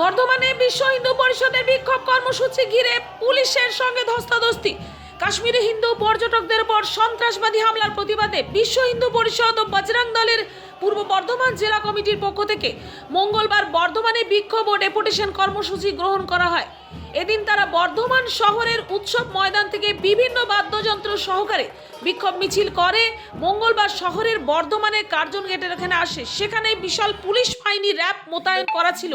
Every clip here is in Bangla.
বর্ধমানে বিশ্ব হিন্দু পরিষদের বিক্ষোভ কর্মসূচি ঘিরে পুলিশের সঙ্গে ধস্তাধস্তি। কাশ্মীরে হিন্দু পর্যটকদের উপর সন্ত্রাসবাদী হামলার প্রতিবাদে বিশ্ব হিন্দু পরিষদ ও বজরং দলের পূর্ব বর্ধমান জেলা কমিটির পক্ষ থেকে মঙ্গলবার বর্ধমানে বিক্ষোভ ও ডেপুটেশন কর্মসূচি গ্রহণ করা হয়। এদিন তারা বর্ধমান শহরের উৎসব ময়দান থেকে বিভিন্ন বাদ্যযন্ত্র সহকারে বিক্ষোভ মিছিল করে। মঙ্গলবার শহরের বর্ধমানের কার্জন গেটের এখানে আসে। সেখানে বিশাল পুলিশ বাহিনী র্যাব মোতায়েন করা ছিল।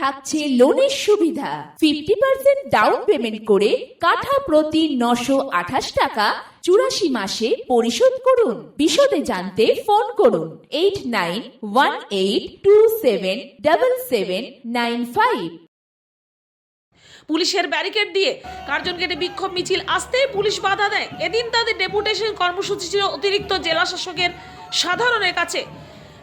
থাকছে লোনের সুবিধা। ফিফটি পার্সেন্ট ডাউন পেমেন্ট করে কাঠা প্রতি নশো আঠাশ টাকা চুরাশি মাসে পরিশোধ করুন। বিশদে জানতে ফোন করুন eight nine one eight two seven double seven nine five পুলিশের ব্যারিকেড দিয়ে কার্জন গেটে বিক্ষোভ মিছিল, আসতেই পুলিশ বাধা দেয়। এদিন তাদের ডেপুটেশন কর্মসূচি ছিল অতিরিক্ত জেলা শাসকের সাধারণের কাছে।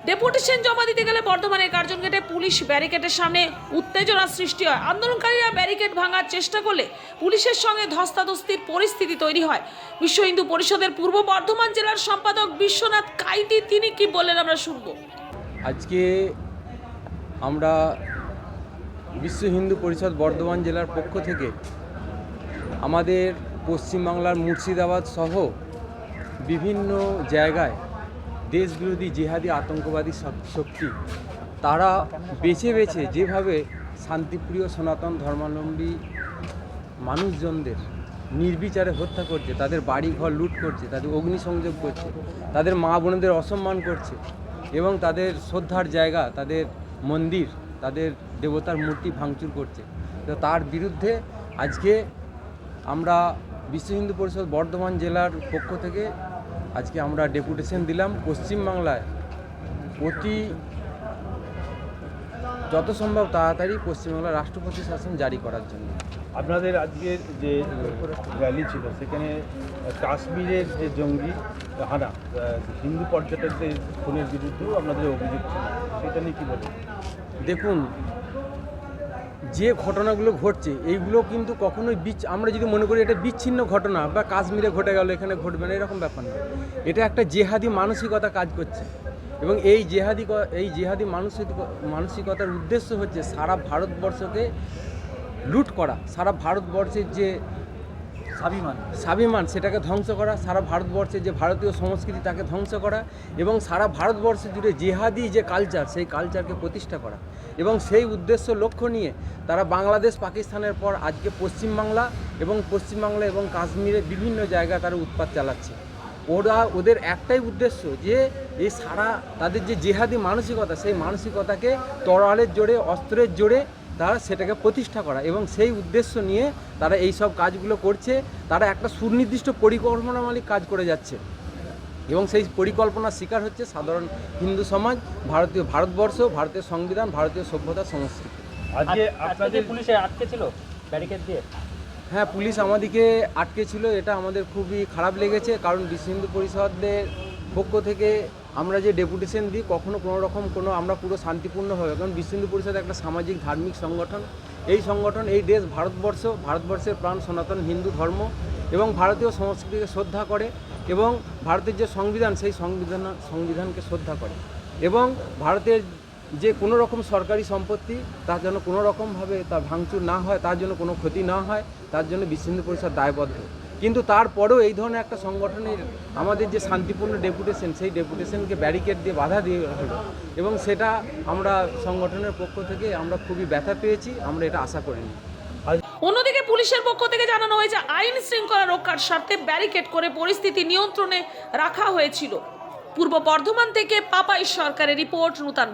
ডেপুটেশন জমা দিতে গেলে বর্ধমানের কার্জন গেটে পুলিশ ব্যারিকেডের সামনে উত্তেজনা সৃষ্টি হয়। আন্দোলনকারীরা ব্যারিকেড ভাঙার চেষ্টা করলে পুলিশের সঙ্গে ধস্তাধস্তির পরিস্থিতি তৈরি হয়। বিশ্ব হিন্দু পরিষদের পূর্ব বর্ধমান জেলার সম্পাদক বিশ্বনাথ কাইতি, তিনি কি বললেন আমরা শুনব। আজকে আমরা বিশ্ব হিন্দু পরিষদ বর্ধমান জেলার পক্ষ থেকে আমাদের পশ্চিমবাংলার মুর্শিদাবাদ সহ বিভিন্ন জায়গায় দেশবিরোধী, জিহাদি, আতঙ্কবাদী শক- শক্তি, তারা বেছে বেছে যেভাবে শান্তিপ্রিয় সনাতন ধর্মাবলম্বী মানুষজনদের নির্বিচারে হত্যা করছে, তাদের বাড়ি ঘর লুট করছে, তাদের অগ্নিসংযোগ করছে, তাদের মা বোনদের অসম্মান করছে এবং তাদের শ্রদ্ধার জায়গা, তাদের মন্দির, তাদের দেবতার মূর্তি ভাঙচুর করছে। তো তার বিরুদ্ধে আজকে আমরা বিশ্ব হিন্দু পরিষদ বর্ধমান জেলার পক্ষ থেকে আজকে আমরা ডেপুটেশন দিলাম পশ্চিমবাংলায়। অতি যত সম্ভব তাড়াতাড়ি পশ্চিমবাংলার রাষ্ট্রপতি শাসন জারি করার জন্য। আপনাদের আজকের যে র্যালি ছিল সেখানে কাশ্মীরের যে জঙ্গি হানা হিন্দু পর্যটকদের খুনের বিরুদ্ধেও আপনাদের অভিযোগ ছিল। সেটা নিয়ে কী বলবেন? দেখুন যে ঘটনাগুলো ঘটছে এইগুলো কিন্তু কখনোই বিচ আমরা যদি মনে করি এটা বিচ্ছিন্ন ঘটনা বা কাশ্মীরে ঘটে গেল এখানে ঘটবে না এরকম ব্যাপার না। এটা একটা জেহাদি মানসিকতা কাজ করছে। এবং এই জেহাদি এই জেহাদি মানসিক মানসিকতার উদ্দেশ্য হচ্ছে সারা ভারতবর্ষকে লুট করা সারা ভারতবর্ষের যে স্বাভিমান। স্বাভিমান সেটাকে ধ্বংস করা সারা ভারতবর্ষের যে ভারতীয় সংস্কৃতি তাকে ধ্বংস করা এবং সারা ভারতবর্ষ জুড়ে জেহাদি যে কালচার সেই কালচারকে প্রতিষ্ঠা করা। এবং সেই উদ্দেশ্য লক্ষ্য নিয়ে তারা বাংলাদেশ, পাকিস্তানের পর আজকে পশ্চিমবাংলা এবং পশ্চিমবাংলা এবং কাশ্মীরে বিভিন্ন জায়গায় তারা উৎপাত চালাচ্ছে। ওরা, ওদের একটাই উদ্দেশ্য যে এই সারা তাদের যে জেহাদি মানসিকতা, সেই মানসিকতাকে তরোয়ালের জোরে, অস্ত্রের জোরে তারা সেটাকে প্রতিষ্ঠা করা এবং সেই উদ্দেশ্য নিয়ে তারা এই সব কাজগুলো করছে। তারা একটা সুনির্দিষ্ট পরিকল্পনামালিক কাজ করে যাচ্ছে। এবং সেই পরিকল্পনার শিকার হচ্ছে সাধারণ হিন্দু সমাজ ভারতীয় ভারতবর্ষ ভারতীয় সংবিধান ভারতীয় সভ্যতা সংস্কৃতি। আজকে আজকে আপনাদের পুলিশে আটকে ছিল ব্যারিকেড দিয়ে? হ্যাঁ পুলিশ আমাদেরকে আটকে ছিল এটা আমাদের খুবই খারাপ লেগেছে কারণ বিশ্ব হিন্দু পরিষদের পক্ষ থেকে আমরা যে ডেপুটেশন দিই কখনো কোনো রকম কোনো আমরা পুরো শান্তিপূর্ণভাবে কারণ বিশ্ব হিন্দু পরিষদ একটা সামাজিক ধার্মিক সংগঠন। এই সংগঠন এই দেশ ভারতবর্ষ ভারতবর্ষের প্রাণ সনাতন হিন্দু ধর্ম এবং ভারতীয় সংস্কৃতিকে শ্রদ্ধা করে। এবং ভারতের যে সংবিধান, সেই সংবিধান, সংবিধানকে শ্রদ্ধা করে। এবং ভারতের যে কোনো রকম সরকারি সম্পত্তি তার জন্য কোনো রকমভাবে তার ভাঙচুর না হয়, তার জন্য কোনো ক্ষতি না হয়, তার জন্য হিন্দু পরিষদ দায়বদ্ধ। কিন্তু তারপরেও এই ধরনের একটা সংগঠনের আমাদের যে শান্তিপূর্ণ ডেপুটেশন, সেই ডেপুটেশনকে ব্যারিকেড দিয়ে বাধা দিয়ে হলো। এবং সেটা আমরা সংগঠনের পক্ষ থেকে আমরা খুবই ব্যথা পেয়েছি, আমরা এটা আশা করিনি। অন্যদিকে পুলিশের পক্ষ থেকে জানানো হয়েছে, আইন শৃঙ্খলা রক্ষার স্বার্থে ব্যারিকেড করে পরিস্থিতি নিয়ন্ত্রণে রাখা হয়েছিল। পূর্ব বর্ধমান থেকে পাপাই সরকারের রিপোর্ট, নূতন